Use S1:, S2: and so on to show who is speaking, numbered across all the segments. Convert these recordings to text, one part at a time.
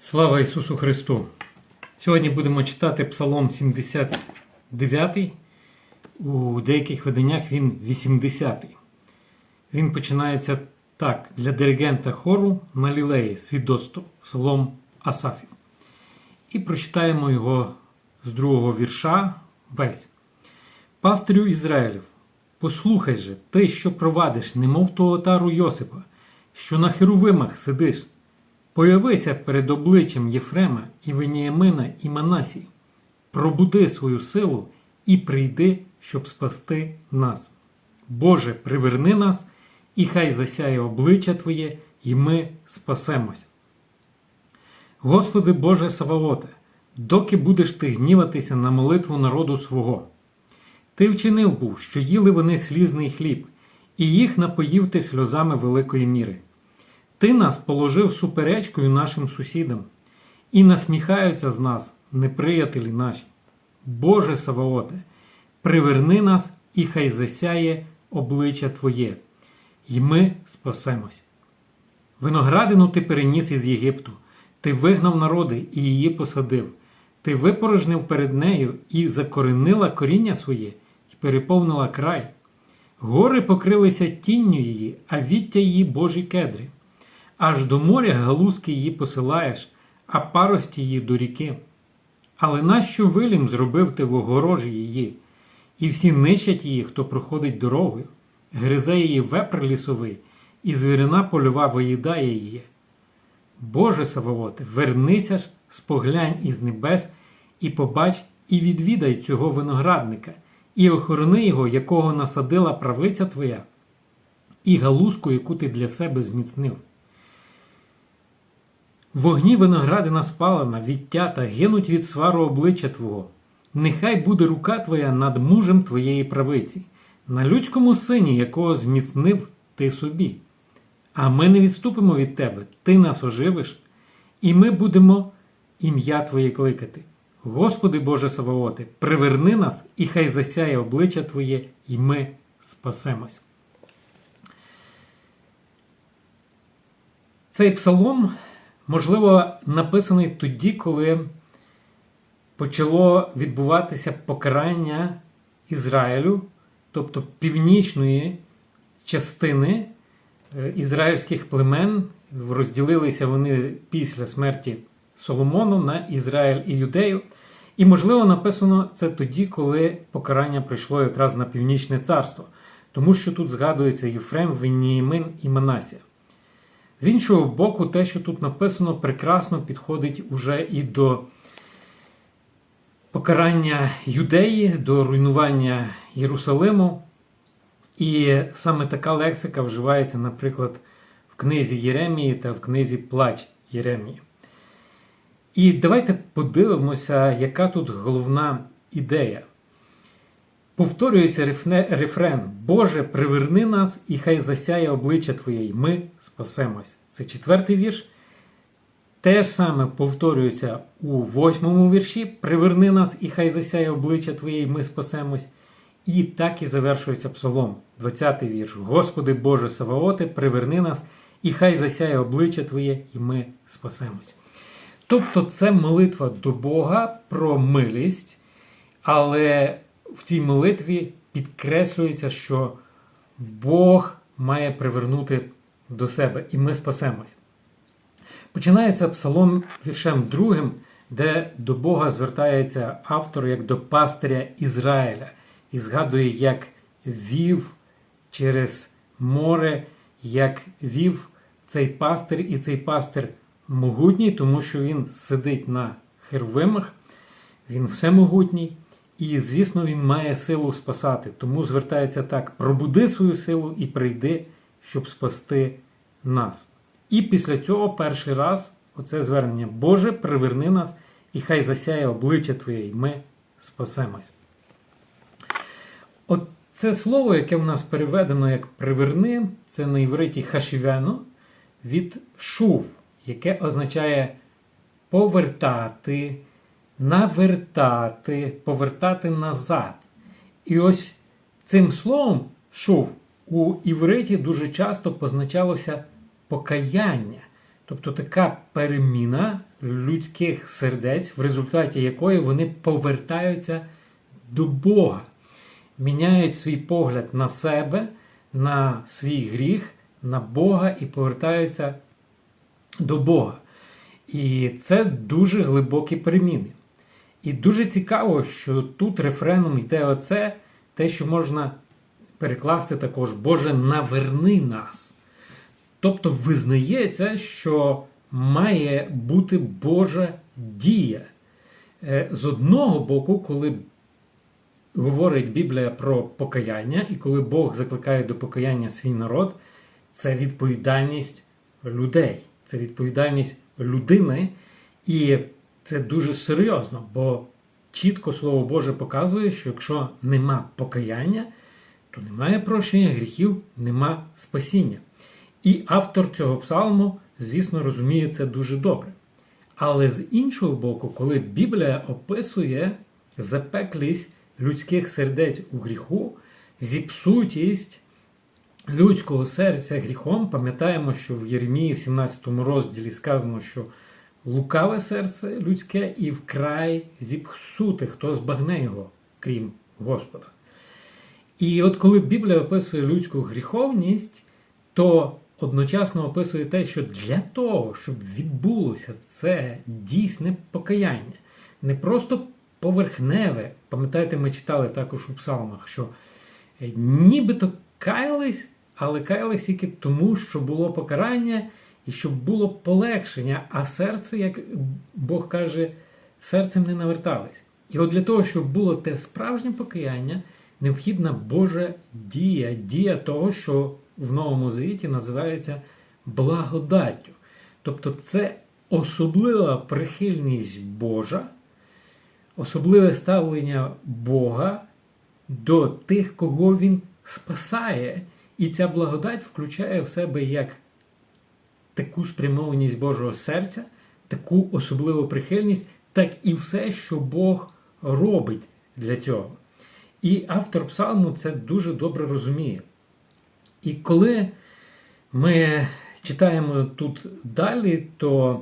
S1: Слава Ісусу Христу! Сьогодні будемо читати Псалом 79. У деяких виданнях він 80. Він починається так: для диригента хору на лілеї свідоцтво Псалом Асафів. І прочитаємо його з другого вірша весь. Пастирю Ізраїлів, послухай же, ти, що провадиш, немов ту отару Йосипа, що на херувимах сидиш. Появися перед обличчям Єфрема і Веніямина і Манасії, пробуди свою силу і прийди, щоб спасти нас. Боже, приверни нас, і хай засяє обличчя Твоє, і ми спасемось. Господи Боже Саваоте, доки будеш ти гніватися на молитву народу свого. Ти вчинив був, що їли вони слізний хліб, і їх напоїв ти сльозами великої міри. Ти нас положив суперечкою нашим сусідам, і насміхаються з нас неприятелі наші. Боже Саваоте, приверни нас, і хай засяє обличчя Твоє, і ми спасемось. Виноградину ти переніс із Єгипту, ти вигнав народи і її посадив, ти випорожнив перед нею і закоренила коріння своє, і переповнила край. Гори покрилися тінню її, а віття її Божі кедри. Аж до моря галузки її посилаєш, а парості її до ріки. Але нащо вилім зробив ти в огорожі її, і всі нищать її, хто проходить дорогою, гризе її вепр лісовий, і звірина польова виїдає її. Боже Савовоте, вернися ж, споглянь із небес, і побач, і відвідай цього виноградника, і охорони його, якого насадила правиця твоя, і галузку, яку ти для себе зміцнив. Вогні виноградина спалена, відтята, гинуть від свару обличчя Твого. Нехай буде рука Твоя над мужем Твоєї правиці, на людському сині, якого зміцнив ти собі. А ми не відступимо від Тебе, Ти нас оживиш, і ми будемо ім'я Твоє кликати. Господи Боже Саваоти, приверни нас, і хай засяє обличчя Твоє, і ми спасемось. Цей псалом можливо, написаний тоді, коли почало відбуватися покарання Ізраїлю, тобто північної частини е, ізраїльських племен. Розділилися вони після смерті Соломону на Ізраїль і Юдею. І, можливо, написано це тоді, коли покарання прийшло якраз на північне царство, тому що тут згадується Єфрем, Веніїмин і Манасія. З іншого боку, те, що тут написано, прекрасно підходить уже і до покарання юдеї, до руйнування Єрусалиму. І саме така лексика вживається, наприклад, в книзі Єремії та в книзі Плач Єремії. І давайте подивимося, яка тут головна ідея. Повторюється рефрен Боже, приверни нас, і хай засяє обличчя Твоє, і ми спасемось. Це четвертий вірш. Те ж саме повторюється у восьмому вірші: Приверни нас, і хай засяє обличчя Твоє, і ми спасемось. І так і завершується псалом, 20-й вірш. Господи Боже Саваоте, приверни нас, і хай засяє обличчя Твоє, і ми спасемось. Тобто це молитва до Бога про милість, але в цій молитві підкреслюється, що Бог має привернути до себе, і ми спасемось. Починається псалом віршем другим, де до Бога звертається автор як до пастиря Ізраїля і згадує, як вів через море, як вів цей пастир, і цей пастир могутній, тому що він сидить на хервимах, він всемогутній. І, звісно, він має силу спасати. Тому звертається так: пробуди свою силу і прийди, щоб спасти нас. І після цього перший раз оце звернення Боже, приверни нас, і хай засяє обличчя Твоє, і ми спасемось. От це слово, яке в нас переведено як приверни, це на івриті хашівено від шув, яке означає повертати навертати, повертати назад. І ось цим словом шув у івриті дуже часто позначалося покаяння. Тобто така переміна людських сердець, в результаті якої вони повертаються до Бога, міняють свій погляд на себе, на свій гріх, на Бога і повертаються до Бога. І це дуже глибокі переміни. І дуже цікаво, що тут рефреном йде оце, те, що можна перекласти також, Боже, наверни нас. Тобто визнається, що має бути Божа дія. Е, З одного боку, коли говорить Біблія про покаяння, і коли Бог закликає до покаяння свій народ, це відповідальність людей, це відповідальність людини, і це дуже серйозно, бо чітко Слово Боже показує, що якщо нема покаяння, то немає прощення гріхів, нема спасіння. І автор цього псалму, звісно, розуміє це дуже добре. Але з іншого боку, коли Біблія описує запеклість людських сердець у гріху, зіпсутість людського серця гріхом, пам'ятаємо, що в Єремії, в 17 розділі сказано, що лукаве серце людське і вкрай зіпсуте, хто збагне його, крім Господа. І от коли Біблія описує людську гріховність, то одночасно описує те, що для того, щоб відбулося це дійсне покаяння, не просто поверхневе, пам'ятаєте, ми читали також у псалмах, що е, нібито каялись, але каялись тільки тому, що було покарання і щоб було полегшення, а серце, як Бог каже, серцем не навертались. І от для того, щоб було те справжнє покаяння, необхідна Божа дія, дія того, що в Новому Завіті називається благодаттю. Тобто це особлива прихильність Божа, особливе ставлення Бога до тих, кого Він спасає. І ця благодать включає в себе як таку спрямованість Божого серця, таку особливу прихильність, так і все, що Бог робить для цього. І автор псалму це дуже добре розуміє. І коли ми читаємо тут далі, то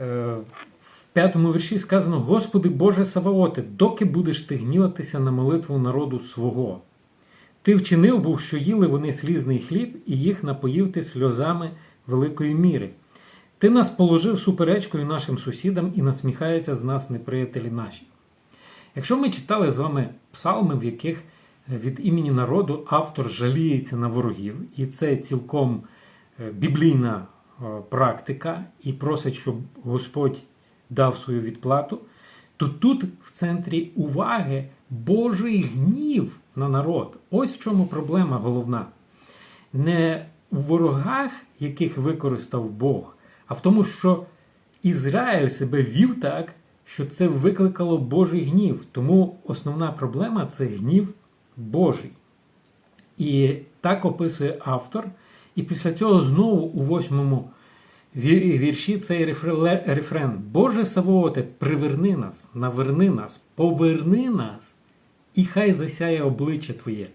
S1: е, в п'ятому вірші сказано: Господи Боже Саваоте, доки будеш ти гніватися на молитву народу свого. Ти вчинив був, що їли вони слізний хліб, і їх напоїв ти сльозами великої міри. Ти нас положив суперечкою нашим сусідам і насміхається з нас неприятелі наші. Якщо ми читали з вами псалми, в яких від імені народу автор жаліється на ворогів, і це цілком е, біблійна е, практика, і просить, щоб Господь дав свою відплату, то тут в центрі уваги Божий гнів на народ. Ось в чому проблема головна. Не у ворогах, яких використав Бог, а в тому, що Ізраїль себе вів так, що це викликало Божий гнів. Тому основна проблема це гнів Божий. І так описує автор. І після цього знову у восьмому вірші цей рефрен. Боже Савооте, приверни нас, наверни нас, поверни нас, і хай засяє обличчя Твоє.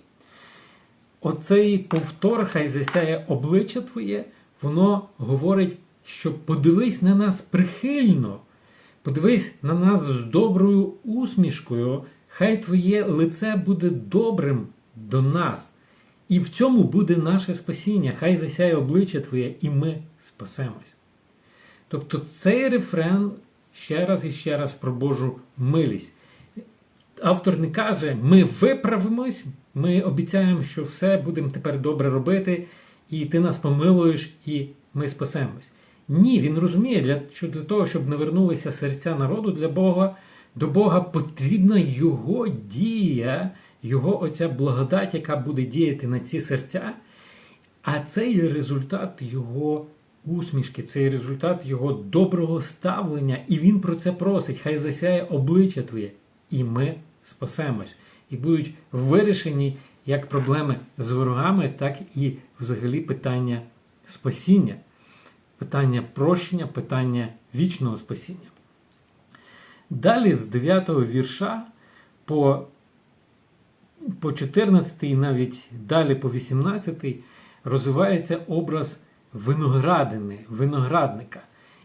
S1: Оцей повтор, хай засяє обличчя Твоє, воно говорить, що подивись на нас прихильно, подивись на нас з доброю усмішкою, хай Твоє лице буде добрим до нас. І в цьому буде наше спасіння. Хай засяє обличчя Твоє, і ми спасемось. Тобто цей рефрен ще раз і ще раз про Божу милість. Автор не каже, ми виправимось, ми обіцяємо, що все будемо тепер добре робити, і ти нас помилуєш, і ми спасемось. Ні, він розуміє, для, що для того, щоб навернулися серця народу для Бога, до Бога потрібна Його дія, Його оця благодать, яка буде діяти на ці серця. А це є результат Його усмішки, це є результат Його доброго ставлення. І Він про це просить. Хай засяє обличчя Твоє, і ми спасемось. І будуть вирішені як проблеми з ворогами, так і взагалі питання спасіння, питання прощення, питання вічного спасіння. Далі з 9 вірша по по 14 і навіть далі по 18 розвивається образ виноградини, виноградника.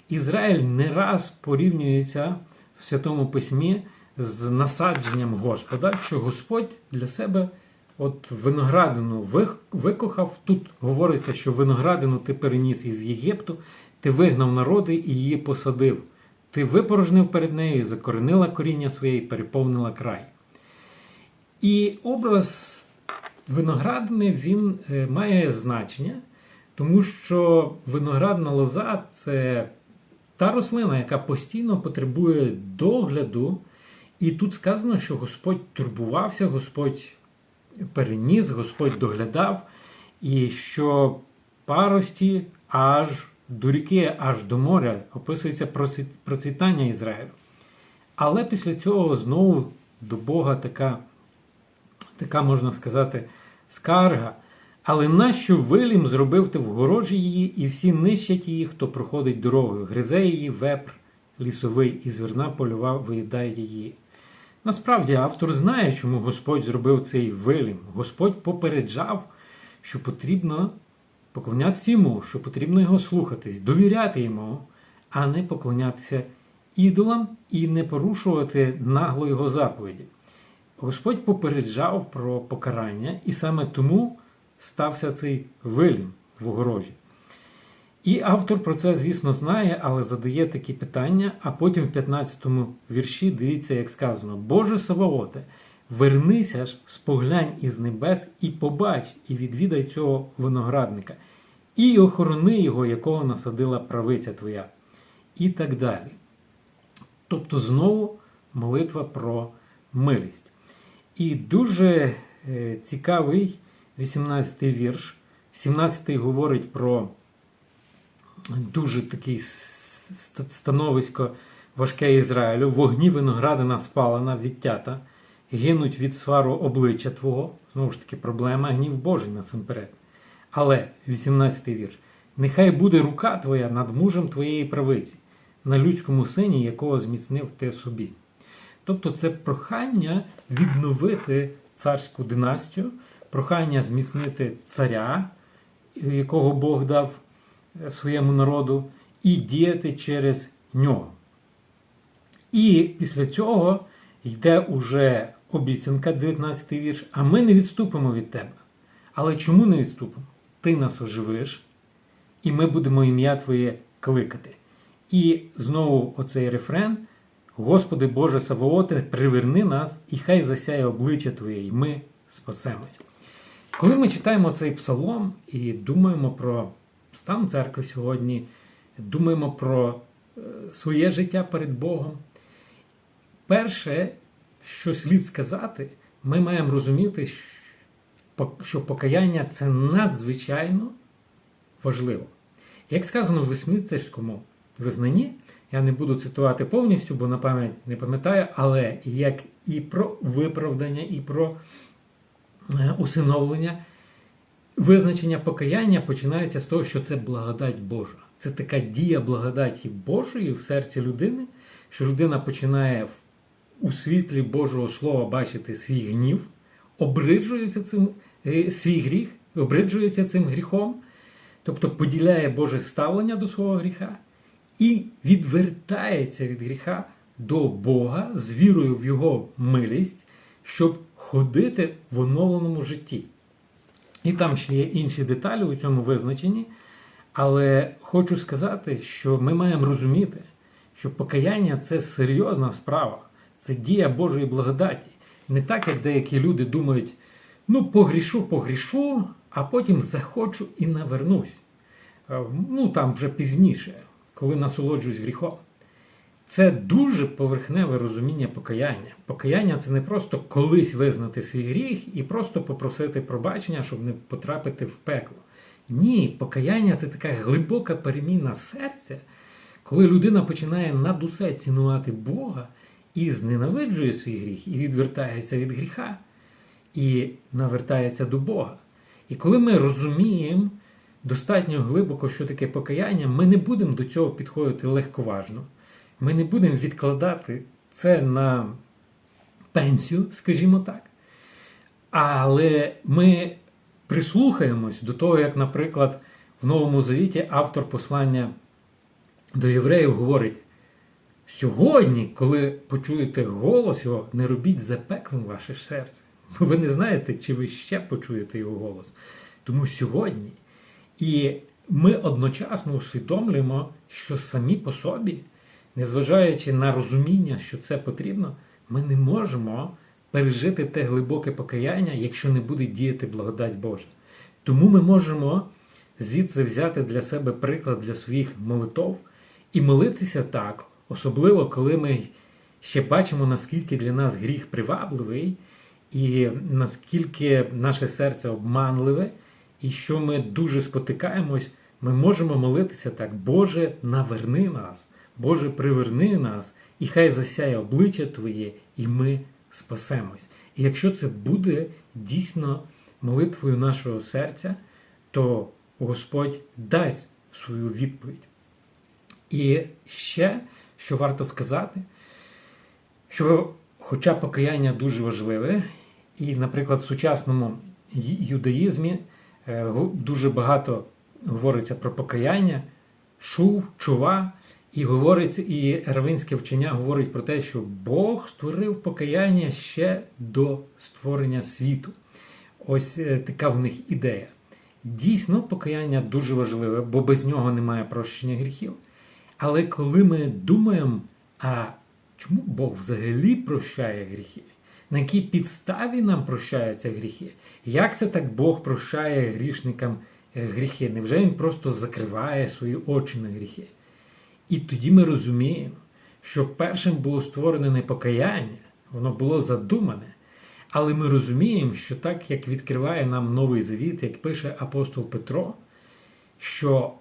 S1: Ізраїль не раз порівнюється в Святому Письмі з насадженням Господа, що Господь для себе от виноградину викохав. Тут говориться, що виноградину ти переніс із Єгипту, ти вигнав народи і її посадив. Ти випорожнив перед нею, закоренила коріння своє і переповнила край. І образ виноградини він е, має значення, тому що виноградна лоза це та рослина, яка постійно потребує догляду. І тут сказано, що Господь турбувався, Господь переніс, Господь доглядав, і що парості аж до ріки, аж до моря описується процвітання Ізраїлю. Але після цього знову до Бога така, така можна сказати, скарга. Але нащо вилім зробив ти вгорожі її, і всі нищать її, хто проходить дорогою, гризе її вепр лісовий, і зверна польова виїдає її. Насправді автор знає, чому Господь зробив цей вилім. Господь попереджав, що потрібно поклонятися йому, що потрібно його слухатись, довіряти йому, а не поклонятися ідолам і не порушувати нагло його заповіді. Господь попереджав про покарання, і саме тому стався цей вилім в огорожі. І автор про це, звісно, знає, але задає такі питання, а потім в 15-му вірші дивіться, як сказано: Боже Саваоте, вернися ж, споглянь із небес і побач, і відвідай цього виноградника, і охорони його, якого насадила правиця твоя. І так далі. Тобто знову молитва про милість. І дуже е, цікавий 18-й вірш. 17-й говорить про дуже такий становисько важке Ізраїлю. Вогні виноградина спалена, відтята, гинуть від свару обличчя Твого. Знову ж таки, проблема гнів Божий насамперед. Але 18-й вірш. Нехай буде рука Твоя над мужем Твоєї правиці, на людському сині, якого зміцнив ти собі. Тобто це прохання відновити царську династію, прохання зміцнити царя, якого Бог дав своєму народу, і діяти через нього. І після цього йде уже обіцянка, 19 вірш, а ми не відступимо від тебе. Але чому не відступимо? Ти нас оживиш, і ми будемо ім'я Твоє кликати. І знову оцей рефрен. Господи Боже Савооте, приверни нас, і хай засяє обличчя Твоє, і ми спасемось. Коли ми читаємо цей псалом і думаємо про стан церкви сьогодні, думаємо про е, своє життя перед Богом, перше, що слід сказати, ми маємо розуміти, що покаяння це надзвичайно важливо. Як сказано в Весміцерському визнанні, я не буду цитувати повністю, бо на пам'ять не пам'ятаю, але як і про виправдання, і про е, усиновлення, визначення покаяння починається з того, що це благодать Божа. Це така дія благодаті Божої в серці людини, що людина починає у світлі Божого Слова бачити свій гнів, обриджується цим е, свій гріх, обриджується цим гріхом, тобто поділяє Боже ставлення до свого гріха і відвертається від гріха до Бога з вірою в Його милість, щоб ходити в оновленому житті. І там ще є інші деталі у цьому визначенні. Але хочу сказати, що ми маємо розуміти, що покаяння це серйозна справа, це дія Божої благодаті. Не так, як деякі люди думають, ну, погрішу, погрішу, а потім захочу і навернусь. Е, ну, там вже пізніше коли насолоджуюсь гріхом. Це дуже поверхневе розуміння покаяння. Покаяння це не просто колись визнати свій гріх і просто попросити пробачення, щоб не потрапити в пекло. Ні, покаяння це така глибока переміна серця, коли людина починає над усе цінувати Бога і зненавиджує свій гріх, і відвертається від гріха, і навертається до Бога. І коли ми розуміємо, достатньо глибоко, що таке покаяння, ми не будемо до цього підходити легковажно. Ми не будемо відкладати це на пенсію, скажімо так. Але ми прислухаємось до того, як, наприклад, в Новому Завіті автор послання до євреїв говорить: сьогодні, коли почуєте голос його, не робіть запеклим ваше серце. Бо ви не знаєте, чи ви ще почуєте його голос. Тому сьогодні. І ми одночасно усвідомлюємо, що самі по собі, незважаючи на розуміння, що це потрібно, ми не можемо пережити те глибоке покаяння, якщо не буде діяти благодать Божа. Тому ми можемо звідси взяти для себе приклад для своїх молитов і молитися так, особливо коли ми ще бачимо, наскільки для нас гріх привабливий, і наскільки наше серце обманливе, і що ми дуже спотикаємось, ми можемо молитися так: Боже, наверни нас, Боже, приверни нас, і хай засяє обличчя Твоє, і ми спасемось. І якщо це буде дійсно молитвою нашого серця, то Господь дасть свою відповідь. І ще, що варто сказати, що, хоча покаяння дуже важливе, і, наприклад, в сучасному юдаїзмі е, дуже багато говориться про покаяння, шув, чува, і говориться, і равинське вчення говорить про те, що Бог створив покаяння ще до створення світу. Ось е, така в них ідея. Дійсно, покаяння дуже важливе, бо без нього немає прощення гріхів. Але коли ми думаємо, а чому Бог взагалі прощає гріхи? На якій підставі нам прощаються гріхи? Як це так Бог прощає грішникам е, гріхи? Невже Він просто закриває свої очі на гріхи? І тоді ми розуміємо, що першим було створене не покаяння, воно було задумане. Але ми розуміємо, що так як відкриває нам новий завіт, як пише апостол Петро, що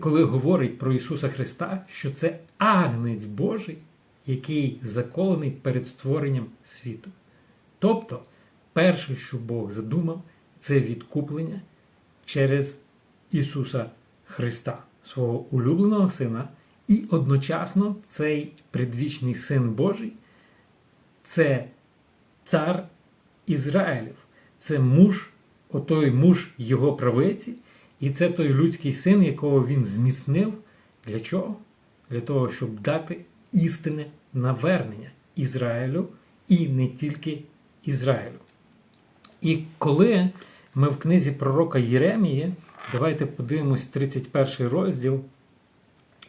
S1: коли говорить про Ісуса Христа, що це агнець Божий, який заколений перед створенням світу. Тобто, перше, що Бог задумав, це відкуплення через Ісуса Христа, свого улюбленого Сина, і одночасно цей предвічний Син Божий це цар Ізраїлів, це муж, отой муж його правиці. І це той людський син, якого він зміцнив. Для чого? Для того, щоб дати істинне навернення Ізраїлю і не тільки Ізраїлю. І коли ми в книзі пророка Єремії, давайте подивимось 31 розділ,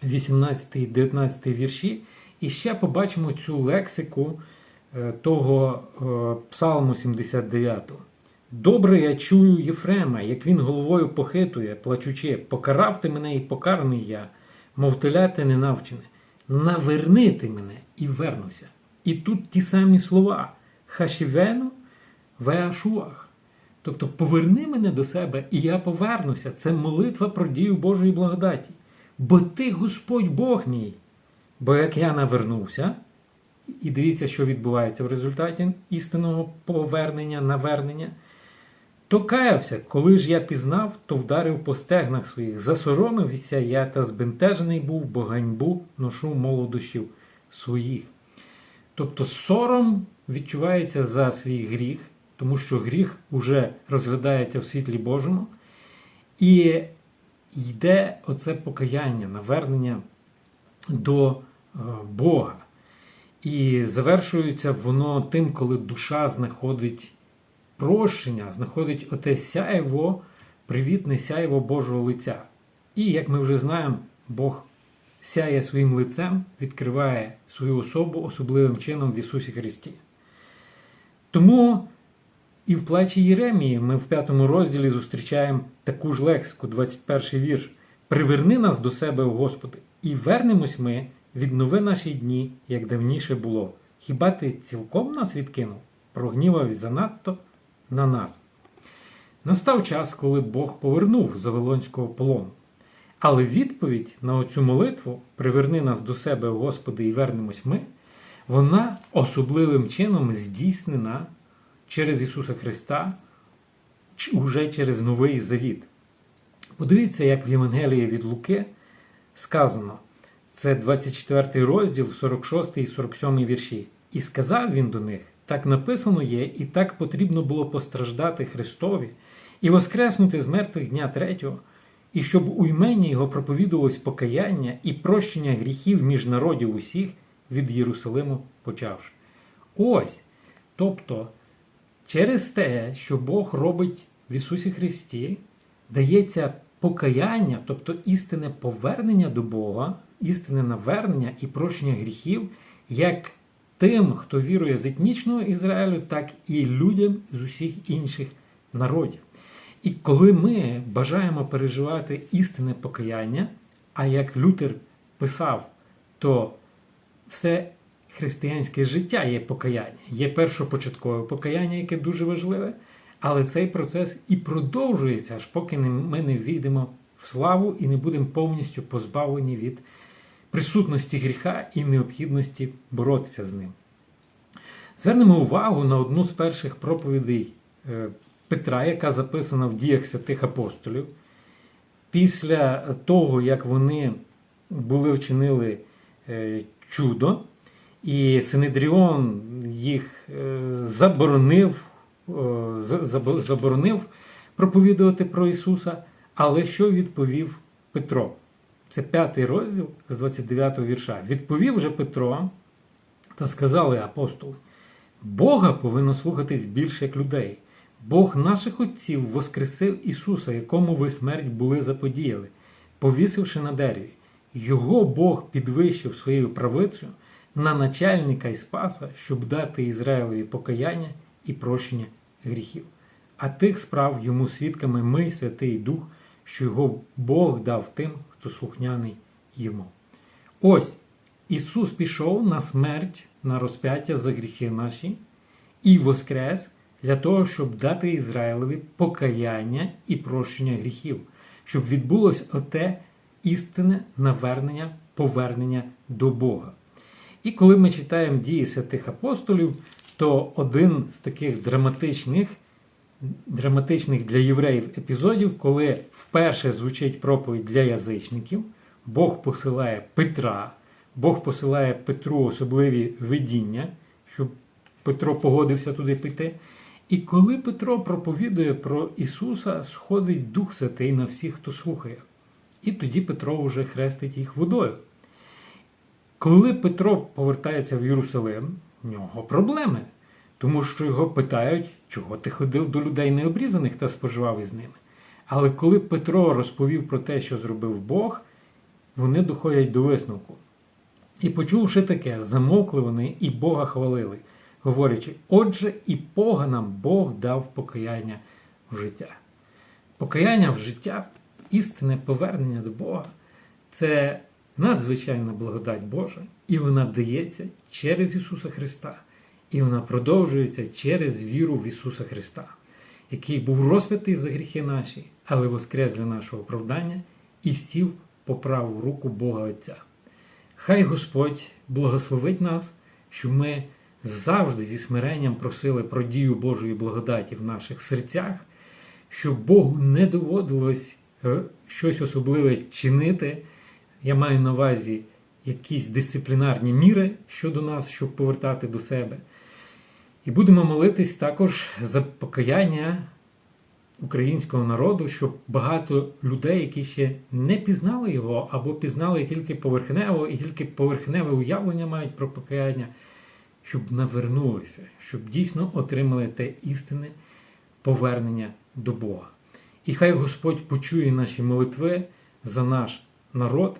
S1: 18 і 19 вірші, і ще побачимо цю лексику е, того е, Псалму 79. Добре я чую Єфрема, як він головою похитує, плачучи, покарав ти мене і покараний я, мов теляти не навчене. Наверни ти мене і вернуся. І тут ті самі слова хашівену веашуах. Тобто поверни мене до себе, і я повернуся. Це молитва про дію Божої благодаті. Бо ти Господь Бог мій. Бо як я навернувся, і дивіться, що відбувається в результаті істинного повернення, навернення то каявся, коли ж я пізнав, то вдарив по стегнах своїх. Засоромився я та збентежений був, бо ганьбу ношу молодощів своїх. Тобто сором відчувається за свій гріх, тому що гріх уже розглядається в світлі Божому. І йде оце покаяння, навернення до е, Бога. І завершується воно тим, коли душа знаходить прощення знаходить оте сяєво, привітне сяєво Божого лиця. І, як ми вже знаємо, Бог сяє своїм лицем, відкриває свою особу особливим чином в Ісусі Христі. Тому і в плачі Єремії ми в п'ятому розділі зустрічаємо таку ж лексику, 21 вірш. Приверни нас до себе, Господи, і вернемось ми, віднови наші дні, як давніше було. Хіба ти цілком нас відкинув? Прогнівався занадто? на нас. Настав час, коли Бог повернув з Вавилонського полону. Але відповідь на оцю молитву приверни нас до себе, Господи, і вернемось ми, вона особливим чином здійснена через Ісуса Христа, уже через Новий Завіт. Подивіться, як в Євангелії від Луки сказано, це 24 розділ, 46 і 47 вірші. І сказав він до них: так написано є, і так потрібно було постраждати Христові і воскреснути з мертвих дня третього, і щоб у імені його проповідувалось покаяння і прощення гріхів між народів усіх від Єрусалиму почавши. Ось. Тобто, через те, що Бог робить в Ісусі Христі, дається покаяння, тобто істинне повернення до Бога, істинне навернення і прощення гріхів, як тим, хто вірує з етнічного Ізраїлю, так і людям з усіх інших народів. І коли ми бажаємо переживати істинне покаяння, а як Лютер писав, то все християнське життя є покаяння, є першопочаткове покаяння, яке дуже важливе, але цей процес і продовжується, аж поки ми не війдемо в славу і не будемо повністю позбавлені від присутності гріха і необхідності боротися з ним. Звернемо увагу на одну з перших проповідей е, Петра, яка записана в діях святих апостолів. Після того, як вони були вчинили е, чудо, і Синедріон їх е, заборонив, е, за- забо- заборонив проповідувати про Ісуса. Але що відповів Петро? Це п'ятий розділ з 29 вірша. Відповів же Петро та сказали апостоли: Бога повинно слухатись більше як людей. Бог наших отців воскресив Ісуса, якому ви смерть були заподіяли, повісивши на дереві. Його Бог підвищив своєю правицею на начальника і спаса, щоб дати Ізраїлеві покаяння і прощення гріхів. А тих справ йому свідками ми, Святий Дух, що його Бог дав тим, хто слухняний йому. Ось Ісус пішов на смерть, на розп'яття за гріхи наші і воскрес для того, щоб дати Ізраїлеві покаяння і прощення гріхів, щоб відбулось оте істинне навернення, повернення до Бога. І коли ми читаємо дії святих апостолів, то один з таких драматичних, драматичних для євреїв епізодів, коли вперше звучить проповідь для язичників, Бог посилає Петра, Бог посилає Петру особливі видіння, щоб Петро погодився туди піти. І коли Петро проповідує про Ісуса, сходить Дух Святий на всіх, хто слухає. І тоді Петро вже хрестить їх водою. Коли Петро повертається в Єрусалим, в нього проблеми, тому що його питають, чого ти ходив до людей необрізаних та споживав із ними. Але коли Петро розповів про те, що зробив Бог, вони доходять до висновку. І почувши таке, замовкли вони і Бога хвалили, говорячи: Отже, і поганам Бог дав покаяння в життя. Покаяння в життя, істинне повернення до Бога це надзвичайна благодать Божа, і вона дається через Ісуса Христа, і вона продовжується через віру в Ісуса Христа, який був розп'ятий за гріхи наші, але воскрес для нашого оправдання і сів по праву руку Бога Отця. Хай Господь благословить нас, що ми завжди зі смиренням просили про дію Божої благодаті в наших серцях, щоб Богу не доводилось е, щось особливе чинити. Я маю на увазі якісь дисциплінарні міри щодо нас, щоб повертати до себе. І будемо молитись також за покаяння українського народу, щоб багато людей, які ще не пізнали його, або пізнали тільки поверхнево, і тільки поверхневе уявлення мають про покаяння, щоб навернулися, щоб дійсно отримали те істинне повернення до Бога. І хай Господь почує наші молитви за наш народ,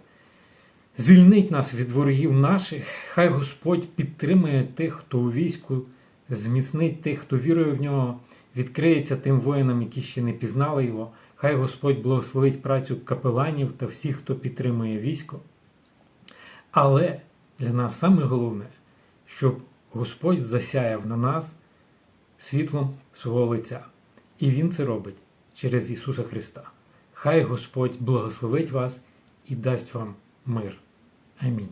S1: звільнить нас від ворогів наших, хай Господь підтримує тих, хто у війську, зміцнить тих, хто вірує в нього, відкриється тим воїнам, які ще не пізнали його. Хай Господь благословить працю капеланів та всіх, хто підтримує військо. Але для нас саме головне, щоб Господь засяяв на нас світлом свого лиця. І Він це робить через Ісуса Христа. Хай Господь благословить вас і дасть вам мир. Амінь.